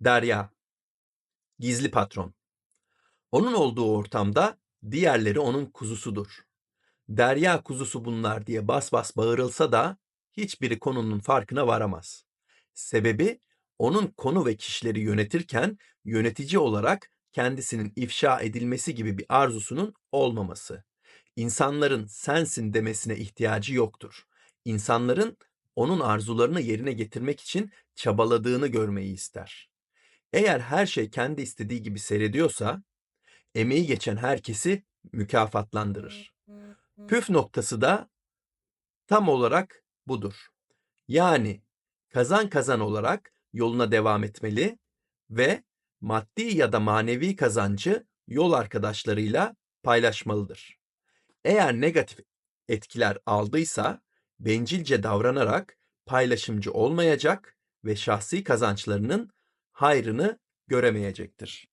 Derya. Gizli patron. Onun olduğu ortamda diğerleri onun kuzusudur. Derya kuzusu bunlar diye bas bas bağırılsa da hiçbiri konunun farkına varamaz. Sebebi onun konu ve kişileri yönetirken yönetici olarak kendisinin ifşa edilmesi gibi bir arzusunun olmaması. İnsanların sensin demesine ihtiyacı yoktur. İnsanların onun arzularını yerine getirmek için çabaladığını görmeyi ister. Eğer her şey kendi istediği gibi seyrediyorsa, emeği geçen herkesi mükafatlandırır. Püf noktası da tam olarak budur. Yani kazan kazan olarak yoluna devam etmeli ve maddi ya da manevi kazancı yol arkadaşlarıyla paylaşmalıdır. Eğer negatif etkiler aldıysa bencilce davranarak paylaşımcı olmayacak ve şahsi kazançlarının hayrını göremeyecektir.